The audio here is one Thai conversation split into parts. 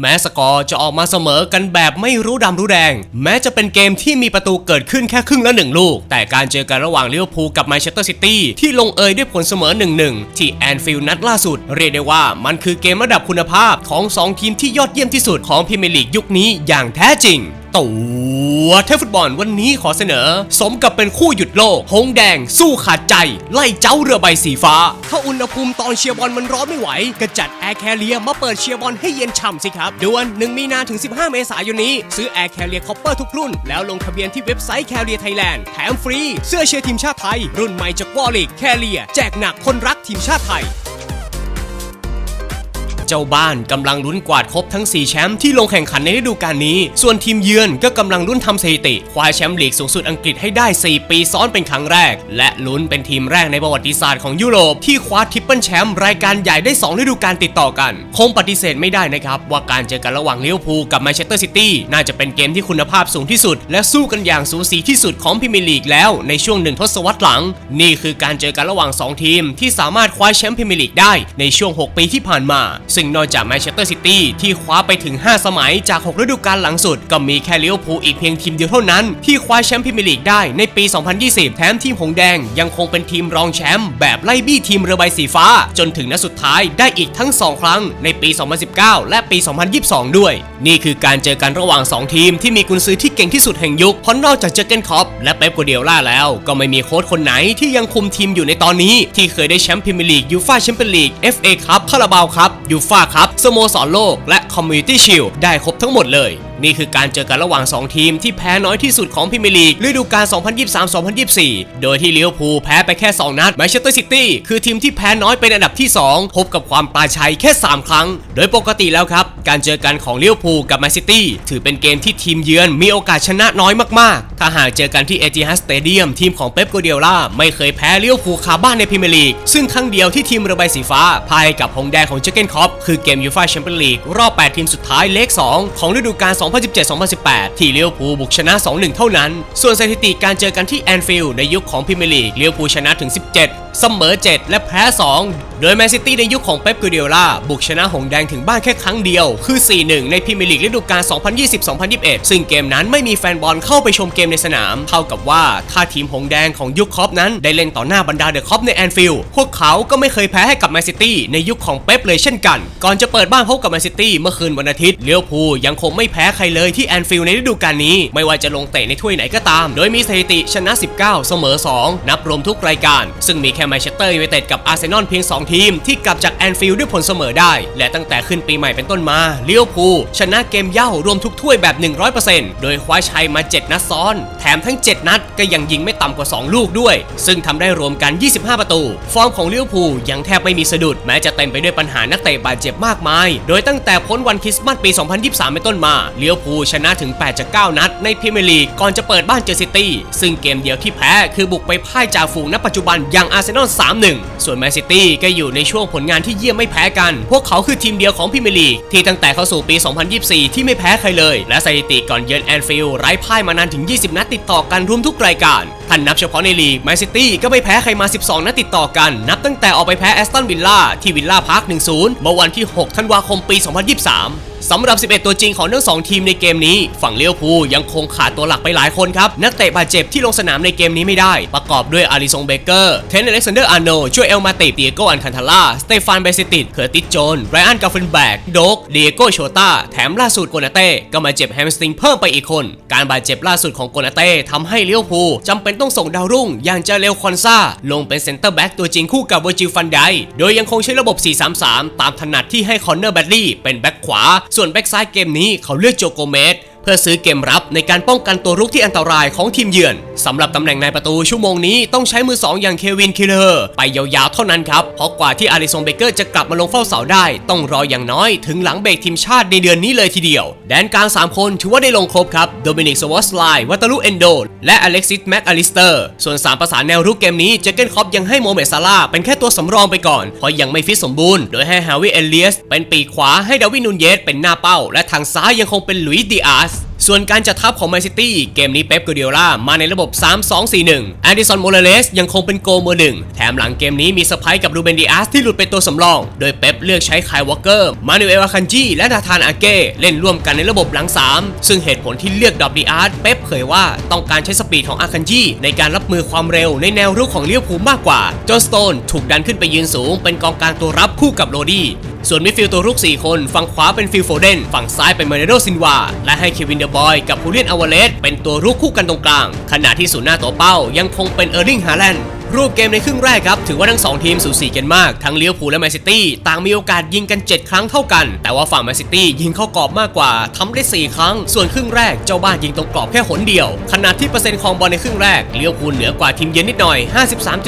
แม้สกอร์จะออกมาเสมอกันแบบไม่รู้ดำรู้แดง แม้จะเป็นเกมที่มีประตูเกิดขึ้นแค่ครึ่งละหนึ่งลูก แต่การเจอกันระหว่างลิเวอร์พูลกับแมนเชสเตอร์ซิตี้ที่ลงเอยด้วยผลเสมอ 1-1 ที่แอนฟิลด์นัดล่าสุด เรียกได้ว่ามันคือเกมระดับคุณภาพของ 2 ทีมที่ยอดเยี่ยมที่สุดของพรีเมียร์ลีกยุคนี้อย่างแท้จริง ตัวเทพฟุตบอลวันนี้ขอเสนอ สมกับเป็นคู่หยุดโลก หงแดง สู้ขาดใจ ไล่เจ้าเรือใบสีฟ้า ถ้าอุณหภูมิตอนเชียร์บอลมันร้อนไม่ไหวก็จัดแอร์แคเรียมาเปิดเชียร์บอลให้เย็นฉ่ำสิครับดวน 1 มีนาถึง 15 เมษายนนี้ ซื้อแอร์แคเรียคอปเปอร์ทุกรุ่น แล้วลงทะเบียนที่เว็บไซต์แคเรียไทยแลนด์แถมฟรีเสื้อเชียร์ทีมชาติไทย รุ่นใหม่จากวอลลิกแคเรียแจกหนักคนรักทีมชาติไทย จ้าบ้านกำลังลุ้นกวาดครบทั้ง 4 แชมป์ที่ลงแข่งขันในฤดูกาลนี้ ส่วนทีมเยือนก็กำลังลุ้นทำสถิติคว้าแชมป์ลีกสูงสุดอังกฤษให้ได้ 4 ปีซ้อนเป็นครั้งแรก และลุ้นเป็นทีมแรกในประวัติศาสตร์ของยุโรปที่คว้าทริปเปิลแชมป์รายการใหญ่ได้ 2 ฤดูกาลติดต่อกัน คงปฏิเสธไม่ได้นะครับ ว่าการเจอกันระหว่างเลิเวพูกับแมนเชสเตอร์ซิตี้น่าจะเป็นเกมที่คุณภาพสูงที่สุด และสู้กันอย่างสูสีที่สุดของพรีเมียร์ลีกแล้วในช่วงหนึ่งทศวรรษหลัง นี่คือการเจอกันระหว่าง 2 ทีม ที่สามารถคว้าแชมป์พรีเมียร์ลีกได้ในช่วง 6 ปีที่ผ่านมาซึ่งนอกจากแมนเชสเตอร์ซิตี้ที่คว้าไปถึง 5 สมัยจาก 6 ฤดูกาลหลังสุด ก็มีแค่ลิเวอร์พูลอีกเพียงทีมเดียวเท่านั้น ที่คว้าแชมป์พรีเมียร์ลีกได้ในปี 2020 แถมทีมหงแดงยังคงเป็นทีมรองแชมป์แบบไล่บี้ทีมเรือใบสีฟ้า จนถึงนัดสุดท้ายได้อีกทั้ง 2 ครั้งในปี 2019 และปี 2022 ด้วย นี่คือการเจอกันระหว่าง 2 ทีมที่มีกุนซือที่เก่งที่สุดแห่งยุคเพราะนอกจากเจอเกนคอปและเป๊ปกัวเดียล่าแล้ว ก็ไม่มีโค้ชคนไหนที่ยังคุมทีมอยู่ในตอนนี้ ที่เคยได้แชมป์พรีเมียร์ลีกยูฟ่าแชมเปี้ยนลีก FA คัพคาราบาวคัพยูฟาคับสโมสรโลกและคอมมูนิตี้ชิลได้ครบทั้งหมดเลย นี่คือการเจอกันระหว่าง 2 ทีมที่แพ้น้อยที่สุดของพรีเมียร์ลีกฤดูกาล 2023-2024 โดยที่ลิเวอร์พูลแพ้ไปแค่ 2 นัดแมนเชสเตอร์ซิตี้คือทีมที่แพ้น้อยเป็นอันดับที่ 2 พบกับความปราชัยแค่ 3 ครั้ง โดยปกติแล้วครับ การเจอกันของลิเวอร์พูลกับแมนซิตี้ถือเป็นเกมที่ทีมเยือนมีโอกาสชนะน้อยมากๆ ถ้าหากเจอกันที่เอจิฮัสสเตเดียมทีมของเป๊ปกัวเดียล่าไม่เคยแพ้ลิเวอร์พูลคาบ้านในพรีเมียร์ลีก ซึ่งครั้งเดียวที่ทีมรือใบสีฟ้าพ่ายกับหงแดงของเจเกนคอปคือเกมยูฟ่าแชมเปี้ยนลีกรอบ 8 ทีมสุดท้ายเลข 2 ของฤดูกาล2017-2018 ที่เลี้ยวภูบุกชนะ 2-1 เท่านั้น ส่วนสถิติการเจอกันที่แอนฟิลด์ในยุคของพิมลีกเลี้ยวภูชนะถึง 17 เสมอ 7 และแพ้ 2 โดยแมนซิตี้ในยุคของเป๊ปกัวเดียล่าบุกชนะหงแดงถึงบ้านแค่ครั้งเดียว คือ 4-1 ในพรีเมียร์ลีกฤดูกาล 2020-2021 ซึ่งเกมนั้นไม่มีแฟนบอลเข้าไปชมเกมในสนาม เท่ากับว่าถ้าทีมหงแดงของยุคครอปนั้นได้เล่นต่อหน้าบรรดาเดอะครอปในแอนฟิลด์พวกเขาก็ไม่เคยแพ้ให้กับแมนซิตี้ในยุคของเป๊ปเลยเช่นกัน ก่อนจะเปิดบ้านพบกับแมนซิตี้เมื่อคืนวันอาทิตย์เลี้ยวพูยังคงไม่แพ้ใครเลยที่แอนฟิลด์ในฤดูกาลนี้ ไม่ว่าจะลงเตะในถ้วยไหนก็ตาม โดยมีสถิติชนะ 19 เสมอ 2 นับรวมทุกรายการ ซึ่งมีแค่แมนเชสเตอร์ยูไนเต็ดกับอาร์เซนอลเพียง 2 ทีม ที่กลับจากแอนฟิลด์ด้วยผลเสมอได้ และตั้งแต่ขึ้นปีใหม่เป็นต้นมาเลี้ยวพูชนะเกมเย่ารวมทุกถ้วยแบบ 100%โดยคว้าชัยมา 7 นัดซ้อน แถมทั้ง 7 นัดก็ยังยิงไม่ต่ำกว่า 2 ลูกด้วย ซึ่งทำได้รวมกัน 25 ประตู ฟอร์มของเลี้ยวพูยังแทบไม่มีสะดุดแม้จะเต็มไปด้วยปัญหานักเตะบาดเจ็บมากมาย โดยตั้งแต่พ้นวันคริสต์มาสปี 2023 เป็นต้นมาเลี้ยวพูชนะถึง 8 จาก 9 นัดในพรีเมียร์ลีกก่อนจะเปิดบ้านเจอซิตี้ซึ่งเกมเดียวที่แพ้คือบุกไปพ่ายจ่าฝูงณปัจจุบันอย่างอาร์เซนอล 3-1 ส่วนแมนซิตี้ก็อยู่ในช่วงผลงานที่เยี่ยมไม่แพ้กัน พวกเขาคือทีมเดียวของพรีเมลีกที่ตั้งแต่เข้าสู่ปี 2024 ที่ไม่แพ้ใครเลย และสถิติก่อนเยือนแอนฟิลด์ไร้พ่ายมานานถึง 20 นัดติดต่อกันรวมทุกรายการ ท่านนับเฉพาะในลีกแมนซิตี้ก็ไม่แพ้ใครมา 12 นัดติดต่อกัน นับตั้งแต่ออกไปแพ้แอสตันวิลล่าที่วิลล่าพาร์ค 1-0 เมื่อวันที่ 6 ธันวาคมปี 2023สำหรับ 11 ตัวจริงของทั้ง 2 ทีมในเกมนี้ ฝั่งเลี้ยวพูยังคงขาดตัวหลักไปหลายคนครับ นักเตะบาดเจ็บที่ลงสนามในเกมนี้ไม่ได้ ประกอบด้วยอาริซงเบเกอร์ เทนอเล็กซานเดอร์อาร์โนช่วยเอลมาติเตียโกอันคันทาร่า สเตฟานเบซิติดเคอร์ติสโจนไรอันกาเฟนแบกโดกเดียโกโชตาแถมล่าสุดโกนาเต้ ก็มาเจ็บแฮมสตริงเพิ่มไปอีกคน การบาดเจ็บล่าสุดของโกนาเต้ทำให้เลี้ยวพูจำเป็นต้องส่งดาวรุ่ง อย่างเจเลวคอนซาลงเป็นเซนเตอร์แบ็กตัวจริงคู่กับเวอร์จิลฟันได โดยยังคงใช้ระบบ 4-3-3 ตามถนัดที่ให้คอนเนอร์แบดลี่เป็นแบ็กขวา ส่วนแบ็กซ้ายเกมนี้เขาเลือกโจโกเมส เพื่อซื้อเกมรับในการป้องกันตัวรุกที่อันตรายของทีมเยือนสำหรับตำแหน่งนายประตูชั่วโมงนี้ต้องใช้มือ 2 อย่างเควินคิลเลอร์ไปยาวๆเท่านั้นครับ เพราะกว่าที่อาริซงเบเกอร์จะกลับมาลงเฝ้าเสาได้ ต้องรออย่างน้อยถึงหลังเบรกทีมชาติในเดือนนี้เลยทีเดียว แดนกลาง 3 คนถือว่าได้ลงครบครับโดมินิกสวอสไลวัตลุเอนโดและอเล็กซิสแม็กอลิสเตอร์ส่วน3ประสานแนวรุกเกมนี้เจเกนคอปยังให้โมเมดซาลาเป็นแค่ตัวสำรองไปก่อนเพราะยังไม่ฟิตสมบูรณ์โดยให้ฮาวิเอเลียสเป็นปีกขวาให้ดาวินนูนเยสเป็นหน้าเป้า และทางซ้ายยังคงเป็นลุยดิอาส ส่วนการจัดทัพของแมนซิตี้เกมนี้เป๊ปกัวเดียล่ามาในระบบ 3-2-4-1แอนดิสันโมเรเลสยังคงเป็นโกเบอร์หนึ่งแถมหลังเกมนี้มีสไปร์กับรูเบนดิอาสที่หลุดเป็นตัวสำรอง โดยเป๊ปเลือกใช้ไคลวอลเกอร์ มานูเอลอาคันจีและนาธานอาเก้เล่นร่วมกันในระบบหลัง 3 ซึ่งเหตุผลที่เลือกดอบดิอาสเป๊ปเผยว่าต้องการใช้สปีดของอาคันจีในการรับมือความเร็วในแนวรุกของเลี้ยวภูลมากกว่าจอห์นสโตนถูกดันขึ้นไปยืนสูงเป็นกองกลางตัวรับคู่กับโรดี้ ส่วนมิดฟิลด์ตัวรุก 4 คน ฝั่งขวาเป็นฟิลโฟเดน ฝั่งซ้ายเป็นเมเนโดซินวา และให้เควินเดอร์บอยกับฮูเลียนอวาเลสเป็นตัวรุกคู่กันตรงกลาง ขณะที่ศูนย์หน้าตัวเป้ายังคงเป็นเออร์ลิงฮาแลนด์ รูปเกมในครึ่งแรกครับ ถือว่าทั้ง 2 ทีมสูสีกันมาก ทั้งเลี้ยวภูและแมนซิตี้ต่างมีโอกาสยิงกัน 7 ครั้งเท่ากัน แต่ว่าฝั่งแมนซิตี้ยิงเข้ากรอบมากกว่าทำได้ 4 ครั้ง ส่วนครึ่งแรกเจ้าบ้านยิงตรงกรอบแค่หนเดียว ขณะที่เปอร์เซ็นต์ของบอลในครึ่งแรกเลี้ยวภูเหนือกว่าทีมเยือนนิดหน่อย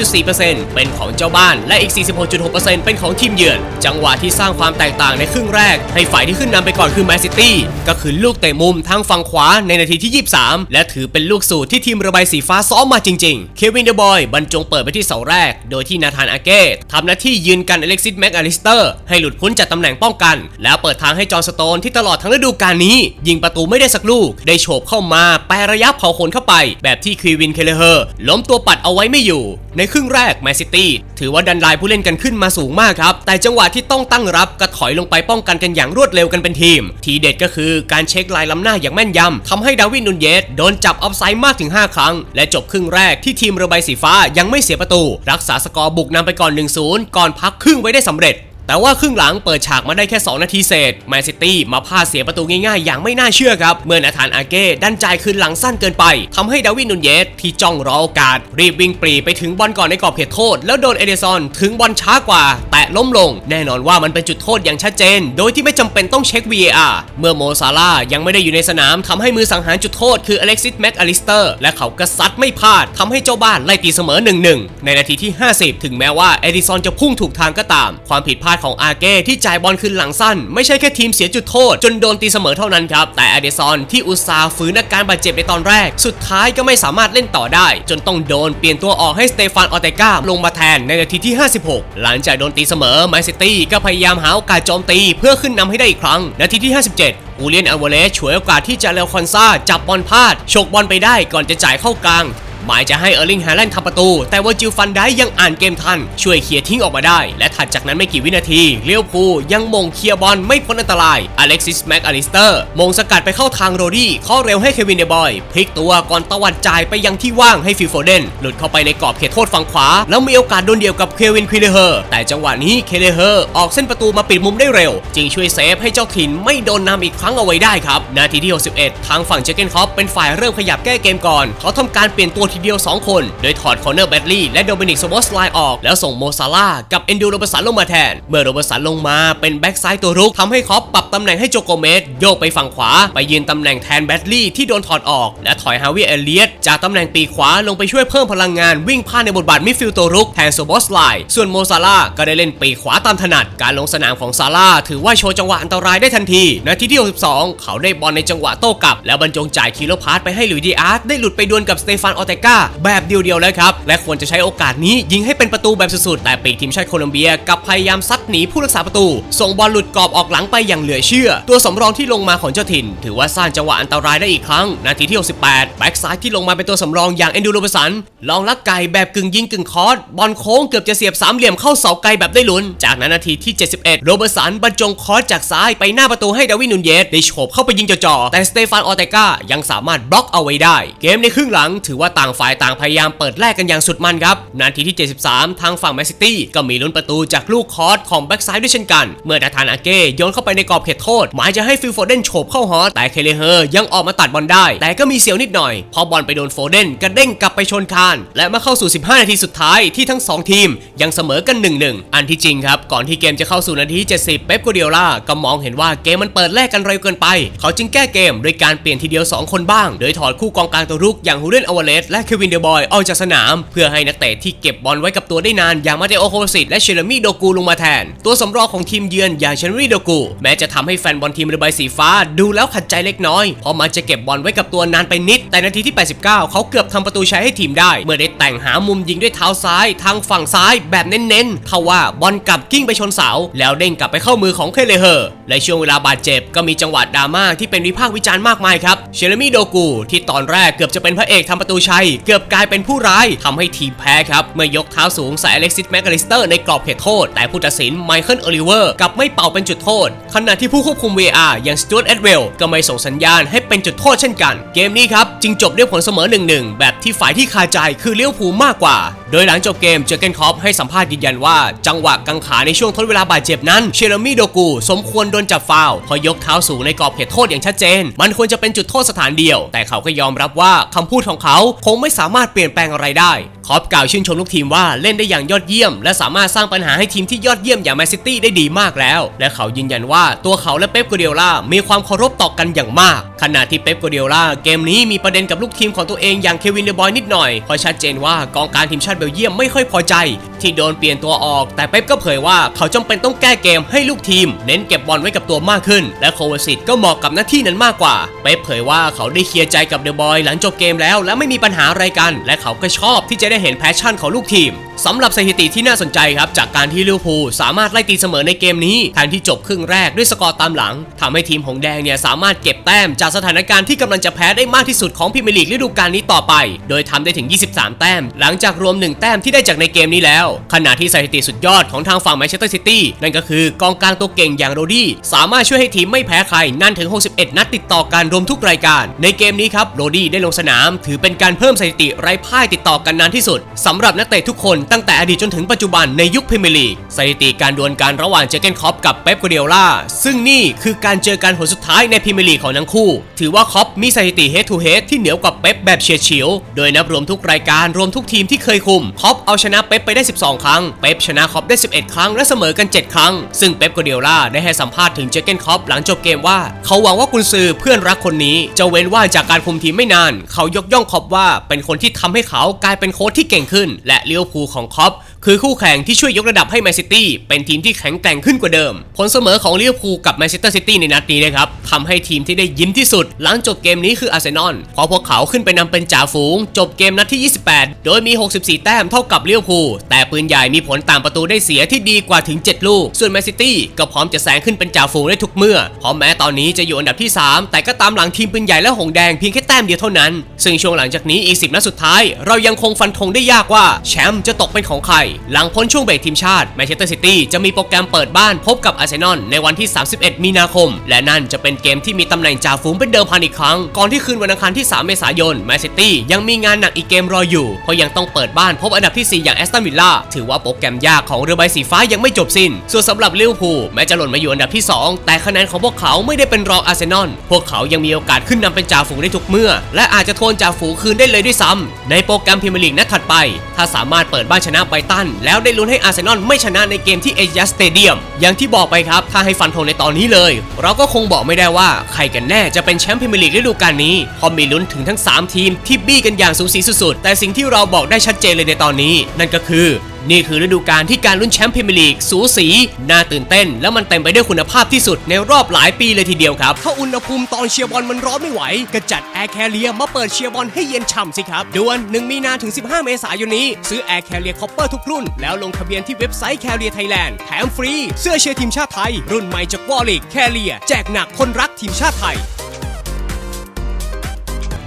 53.4%เป็นของเจ้าบ้านและอีก 46.6%เป็นของทีมเยือน จังหวะที่สร้างความแตกต่างในครึ่งแรกให้ฝ่ายที่ขึ้นนำไปก่อนคือแมนซิตี้ก็คือลูกเตะมุมทางฝั่งขวาในนาทีที่ 23 และถือเป็นลูกสูตรที่ทีมระบายสีฟ้าซ้อมมาจริงๆ เควินเดอบอยบรรจงเปิดไปที่เสาแรก โดยที่นาธานอาเก้ทำหน้าที่ยืนกันอเล็กซิสแม็กอลิสเตอร์ให้หลุดพ้นจากตำแหน่งป้องกัน แล้วเปิดทางให้จอห์นสโตนที่ตลอดทั้งฤดูกาลนี้ ยิงประตูไม่ได้สักลูก ได้โฉบเข้ามาแปรระยะเผาขนเข้าไป แบบที่ควีวินเคเลเฮอร์ล้มตัวปัดเอาไว้ไม่อยู่ ในครึ่งแรกแมนซิตี้ถือว่าดันไลน์ผู้เล่นกันขึ้นมาสูงมากครับแต่จังหวะที่ต้องตั้งรับก็ถอยลงไปป้องกันกันอย่างรวดเร็วกันเป็นทีม ทีเด็ดก็คือการเช็คลายล้ำหน้าอย่างแม่นยำทำให้ดาวินนุนเยสโดนจับออฟไซด์มากถึง 5 ครั้ง และจบครึ่งแรกที่ทีมระบายสีฟ้ายังไม่เสียประตู รักษาสกอร์บุกนำไปก่อน 1-0 ก่อนพักครึ่งไว้ได้สำเร็จ แต่ว่าครึ่งหลังเปิดฉากมาได้แค่ 2 นาทีเศษแมนซิตี้มาพลาดเสียประตูง่ายๆ อย่างไม่น่าเชื่อครับ เมื่อนาธานอาเก้ดันจ่ายคืนหลังสั้นเกินไปทำให้ดาวินนุนเยสที่จ้องรอโอกาส รีบวิ่งปรีไปถึงบอลก่อนในกรอบเขตโทษ แล้วโดนเอเดซอนถึงบอลช้ากว่า แตะล้มลง แน่นอนว่ามันเป็นจุดโทษอย่างชัดเจน โดยที่ไม่จำเป็นต้องเช็ค VAR เมื่อโมซาลายังไม่ได้อยู่ในสนามทำให้มือสังหารจุดโทษคืออเล็กซิสแม็กอลิสเตอร์และเขาก็ซัดไม่พลาดทำให้เจ้าบ้านไล่ตีเสมอ1-1ในนาทีที่ 50 ถึงแม้ว่าเอดิซอนจะพุ่งถูกทางก็ตาม ความผิดพลาดของอาเก้ที่จ่ายบอลคืนหลังสั้น ไม่ใช่แค่ทีมเสียจุดโทษ จนโดนตีเสมอเท่านั้นครับ แต่อเดซอนที่อุตส่าห์ฝืนอาการบาดเจ็บในตอนแรก สุดท้ายก็ไม่สามารถเล่นต่อได้ จนต้องโดนเปลี่ยนตัวออกให้สเตฟานออเตกาลงมาแทนในนาทีที่ 56 หลังจากโดนตีเสมอแมนซิตี้ก็พยายามหาโอกาสโจมตีเพื่อขึ้นนำให้ได้อีกครั้ง นาทีที่ 57อูเลียนอัลวเลสฉวยโอกาสที่จะเลวคอนซาจับบอลพลาดฉกบอลไปได้ก่อนจะจ่ายเข้ากลาง หมายจะให้เออร์ลิงฮาแลนด์ทำประตู แต่ว่าจิลฟันได้ยังอ่านเกมทัน ช่วยเคลียร์ทิ้งออกมาได้ และถัดจากนั้นไม่กี่วินาทีเลี้ยวพูยังมงเคลียร์บอลไม่พ้นอันตรายอเล็กซิสแม็กอลิสเตอร์มงสกัดไปเข้าทางโรดี้ข้อเร็วให้เควินเดบอยพลิกตัวก่อนตะวัดจ่ายไปยังที่ว่างให้ฟิลโฟเดนหลุดเข้าไปในกรอบเขตโทษฝั่งขวา แล้วมีโอกาสโดนเดี่ยวกับเควินควิเลเฮอร์แต่จังหวะนี้เคเลเฮอร์ออกเส้นประตูมาปิดมุมได้เร็ว จึงช่วยเซฟให้เจ้าถิ่นไม่โดนนำอีกครั้งเอาไว้ได้ครับนาทีที่ 61 ทางฝั่งเจเกนคอปเป็นฝ่ายเริ่มขยับแก้เกมก่อนเขาทำการเปลี่ยนตัวททีเดียว 2 คน โดยถอดคอนเนอร์แบดลีย์และโดมินิกสวอสไลน์ออก แล้วส่งโมซาลากับเอนดูโรเบสันลงมาแทน เมื่อโรเบสันลงมาเป็นแบ็กซ้ายตัวรุกทำให้คอปปรับตำแหน่งให้โจโกเมสโยกไปฝั่งขวา ไปยืนตำแหน่งแทนแบดลีย์ที่โดนถอดออก และถอยฮาวิเอเลียตจากตำแหน่งปีขวาลงไปช่วยเพิ่มพลังงานวิ่งผ่านในบทบาทมิดฟิลด์ตัวรุกแทนโซบอสไลน์ส่วนโมซาลาก็ได้เล่นปีขวาตามถนัดการลงสนามของซาลาถือว่าโชว์จังหวะอันตรายได้ทันทีนาทีที่62เขาได้บอลในจังหวะโต้กลับ แล้วบรรจงจ่ายคีโลพาสไปให้หลุยดีอาร์ตได้หลุดไปดวลกับสเตฟานออเตกา แบบเดียวๆแล้วครับ และควรจะใช้โอกาสนี้ยิงให้เป็นประตูแบบสุดๆ แต่ปีกทีมชาติโคลอมเบียกับพยายามซัดหนีผู้รักษาประตู ส่งบอลหลุดกรอบออกหลังไปอย่างเหลือเชื่อ ตัวสำรองที่ลงมาของเจ้าถิ่น ถือว่าสร้างจังหวะอันตรายได้อีกครั้ง นาทีที่ 68 แบ็กซ้ายที่ลงมาเป็นตัวสำรองอย่างเอนดูโรเบสัน ลองลักไก่แบบกึ่งยิงกึ่งคอสบอลโค้งเกือบจะเสียบสามเหลี่ยมเข้าเสาไกลแบบได้ลุ้น จากนั้นนาทีที่ 71 โรเบสันบรรจงคอสจากซ้ายไปหน้าประตูให้ดาวินนุนเยสได้โฉบเข้าไปยิงจ่อๆแต่สเตฟานออเตกายังสามารถบล็อกเอาไว้ได้ เกมในครึ่งหลังถือว่าต่างฝ่ายต่างพยายามเปิดแลกกันอย่างสุดมันครับนาทีที่ 73 ทางฝั่งแมนซิตี้ก็มีลุ้นประตูจากลูกคอร์สของแบ็กซ้ายด้วยเช่นกัน เมื่อนาธานอาเก้โยนเข้าไปในกรอบเขตโทษ หมายจะให้ฟิลโฟเดนโฉบเข้าฮอตแต่เคเลเฮอร์ยังออกมาตัดบอลได้ แต่ก็มีเสียวนิดหน่อย พอบอลไปโดนโฟเดนกระเด้งกลับไปชนคาน และมาเข้าสู่ 15 นาทีสุดท้ายที่ทั้ง 2 ทีม ยังเสมอกัน 1-1 อันที่จริงครับก่อนที่เกมจะเข้าสู่นาที70 เป๊ปกัวเดียล่าก็มองเห็นว่าเกมมันเปิดแลกกันเร็วเกินไป เขาจึงแก้เกมโดยการเปลี่ยนทีเดียว 2 คนบ้าง โดยถอดคู่กองกลางตัวรุกอย่างฮูเดนอวเลสและเควินเดอบอยออกจากสนาม เพื่อให้นักเตะที่เก็บบอลไว้กับตัวได้นานอย่างมาเตโอโคสิตและเชลมี่โดกูลงมาแทน ตัวสำรองของทีมเยือนอย่างเชลมี่โดกู แม้จะทำให้แฟนบอลทีมเรือใบสีฟ้า ดูแล้วขัดใจเล็กน้อย เพราะมันจะเก็บบอลไว้กับตัวนานไปนิด แต่นาทีที่ 89 เขาเกือบทำประตูชัยให้ทีมได้ เมื่อได้แต่งหามุมยิงด้วยเท้าซ้ายทางฝั่งซ้ายแบบเน้นๆเขาว่าบอลกลับกิ้งไปชนเสาแล้วเด้งกลับไปเข้ามือของเคเลเฮอร์และช่วงเวลาบาดเจ็บก็มีจังหวะดราม่าที่เป็นวิพากษ์วิจารณ์มากมายครับเชลมี่โดกูที่ตอนแรกเกือบจะเป็นพระเอกทำประตูชัยเกือบกลายเป็นผู้ร้ายทำให้ทีมแพ้ครับ เมื่อยกเท้าสูงใส่อเล็กซิสแมกอลิสเตอร์ในกรอบเขตโทษ แต่ผู้ตัดสินไมเคิลโอลิเวอร์กับไม่เป่าเป็นจุดโทษ ขณะที่ผู้ควบคุม VR อย่างสจวตเอ็ดเวลก็ไม่ส่งสัญญาณให้เป็นจุดโทษเช่นกัน เกมนี้ครับจึงจบด้วยผลเสมอ1-1แบบที่ฝ่ายที่คาใจคือเลี้ยวผูมากกว่าโดยหลังจบเกมเจอเกนคอปให้สัมภาษณ์ยืนยันว่า จังหวะกังขาในช่วงทดเวลาบาดเจ็บนั้นเชลมี่โดกูสมควรโดนจับฟาวพอยกเท้าสูงในกรอบเขตโทษอย่างชัดเจน มันควรจะเป็นจุดโทษสถานเดียว แต่เขาก็ยอมรับว่าคำพูดของเขาคงไม่สามารถเปลี่ยนแปลงอะไรได้ คอปกล่าวชื่นชมลูกทีมว่าเล่นได้อย่างยอดเยี่ยม และสามารถสร้างปัญหาให้ทีมที่ยอดเยี่ยมอย่างแมนซิตี้ได้ดีมากแล้ว และเขายืนยันว่าตัวเขาและเป๊ปกัวเดียล่ามีความเคารพต่อกันอย่างมาก ขณะที่เป๊ปกัวเดียล่าเกมนี้มีประเด็นกับลูกทีมของตัวเองอย่างเควินเดบอยนิดหน่อยเพราะชัดเจนว่ากองการทีมชาติเบลเยียมไม่ค่อยพอใจ ที่โดนเปลี่ยนตัวออก แต่เป๊ปก็เผยว่าเขาจำเป็นต้องแก้เกมให้ลูกทีม เน้นเก็บบอลไว้กับตัวมากขึ้น และโควาซิตก็เหมาะกับหน้าที่นั้นมากกว่าเป๊ป เผยว่าเขาได้เคลียร์ใจกับเดอะบอยหลังจบเกมแล้วและไม่มีปัญหาอะไรกัน และเขาก็ชอบที่จะได้เห็นแพชชั่นของลูกทีมสำหรับสถิติที่น่าสนใจครับ จากการที่ลิเวอร์พูลสามารถไล่ตีเสมอในเกมนี้แทนที่จบครึ่งแรกด้วยสกอร์ตามหลังทำให้ทีมหงแดงเนี่ยสามารถเก็บแต้มจากสถานการณ์ที่กำลังจะแพ้ได้มากที่สุดของพรีเมียร์ลีกฤดูกาลนี้ต่อไป โดยทำได้ถึง 23 แต้ม หลังจากรวม 1 แต้มที่ได้จากในเกมนี้แล้ว ขณะที่สถิติสุดยอดของทางฝั่งแมนเชสเตอร์ซิตี้นั่นก็คือกองกลางตัวเก่งอย่างโรดี้สามารถช่วยให้ทีมไม่แพ้ใครนั่นถึง 61 นัดติดต่อกันรวมทุกรายการ ในเกมนี้ครับโรดี้ได้ลงสนาม ถือเป็นการเพิ่มสถิติไร้พ่ายติดต่อกันนานที่สุดสำหรับนักเตะทุกคนตั้งแต่อดีตจนถึงปัจจุบันในยุคพรีเมียร์ลีกสถิติการดวลกันระหว่างเจเกนคอปกับเป๊ปกัวเดียล่าซึ่งนี่คือการเจอกันหนสุดท้ายในพรีเมียร์ลีกของทั้งคู่ ถือว่าคอปมีสถิติ head to head ที่เหนือกว่าเป๊ปแบบเฉียดฉิว โดยนับรวมทุกรายการรวมทุกทีมที่เคยคุมคอปเอาชนะเป๊ปไปได้ 12 ครั้ง เป๊ปชนะคอปได้ 11 ครั้งและเสมอกัน 7 ครั้ง ซึ่งเป๊ปกัวเดียล่าได้ให้สัมภาษณ์ถึงเจเกนคอปหลังจบเกมว่า เขาหวังว่ากุนซือเพื่อนรักคนนี้จะเว้นว่างจากการคุมทีมไม่นาน เขายกย่องคอปว่าเป็นคนที่ทำให้เขากลายเป็นโค้ชที่เก่งขึ้น และเลี้ยวภูของคอปคือคู่แข่งที่ช่วยยกระดับให้แมนซิตี้เป็นทีมที่แข็งแกร่งขึ้นกว่าเดิม ผลเสมอของลิเวอร์พูลกับแมนเชสเตอร์ซิตี้ในนัดนี้นะครับ ทำให้ทีมที่ได้ยิ้มที่สุด หลังจบเกมนี้คืออาร์เซนอลเพราะพวกเขาขึ้นไปนำเป็นจ่าฝูง จบเกมนัดที่ 28 โดยมี 64 แต้มเท่ากับเลิเวอร์พูแต่ปืนใหญ่มีผลตามประตูได้เสียที่ดีกว่าถึง 7 ลูก ส่วนแมนซิตี้ก็พร้อมจะแซงขึ้นเป็นจ่าฝูงได้ทุกเมื่อเพราะแม้ตอนนี้จะอยู่อันดับที่ 3 แต่ก็ตามหลังทีมปืนใหญ่และหงแดงเพียงแค่แต้มเดียวเท่านั้น ซึ่งช่วงหลังจากนี้อีก 10 นัดสุดท้าย เรายังคงฟันธงได้ยากว่าแชมป์จะตกเป็นของใคร หลังพ้นช่วงเบรกทีมชาติแมนเชสเตอร์ซิตี้จะมีโปรแกรมเปิดบ้านพบกับอาร์เซนอลในวันที่ 31 มีนาคม และนั่นจะเป็นเกมที่มีตำแหน่งจ่าฝูงเป็นเดิมพันอีกครั้ง ก่อนที่คืนวันอังคารที่ 3 เมษายนแมนซิตี้ยังมีงานหนักอีกเกมรออยู่ เพราะยังต้องเปิดบ้านพบอันดับที่ 4 อย่างแอสตันวิลล่าถือว่าโปรแกรมยากของเรือใบสีฟ้ายังไม่จบสิ้น ส่วนสำหรับลิเวอร์พูลแม้จะหล่นมาอยู่อันดับที่ 2 แต่คะแนนของพวกเขาไม่ได้เป็นรองอาร์เซนอลพวกเขายังมีโอกาสขึ้นนำเป็นจ่าฝูงได้ทุกเมื่อ และอาจจะทวนจ่าฝูงคืนได้เลยด้วยซ้ำในโปรแกรมพรีเมียร์ลีกนัดถัดไป ถ้าสามารถเปิดบ้านชนะไบรตัน แล้วได้ลุ้นให้อาร์เซนอลไม่ชนะในเกมที่เอเจสเตเดียมอย่างที่บอกไปครับถ้าให้ฟันธงในตอนนี้เลย เราก็คงบอกไม่ได้ว่าใครกันแน่จะเป็นแชมป์พรีเมียร์ลีกฤดูกาลนี้เพราะมีลุ้นถึงทั้ง 3 ทีมที่บี้กันอย่างสูสีสุดๆ แต่สิ่งที่เราบอกได้ชัดเจนเลยในตอนนี้ นั่นก็คือ นี่คือฤดูกาลที่การลุ้นแชมป์พรีเมียร์ลีกสูสี น่าตื่นเต้น และมันเต็มไปด้วยคุณภาพที่สุดในรอบหลายปีเลยทีเดียวครับ ถ้าอุณหภูมิตอนเชียร์บอลมันร้อนไม่ไหว ก็จัดแอร์แคเรียมาเปิดเชียร์บอลให้เย็นฉ่ำสิครับดวน 1 มีนาถึง 15 เมษายนนี้ ซื้อแอร์แคเรียคอปเปอร์ทุกรุ่น แล้วลงทะเบียนที่เว็บไซต์แคเรียไทยแลนด์แถมฟรีเสื้อเชียร์ทีมชาติไทย รุ่นใหม่จากวอลลิกแคเรียแจกหนักคนรักทีมชาติไทย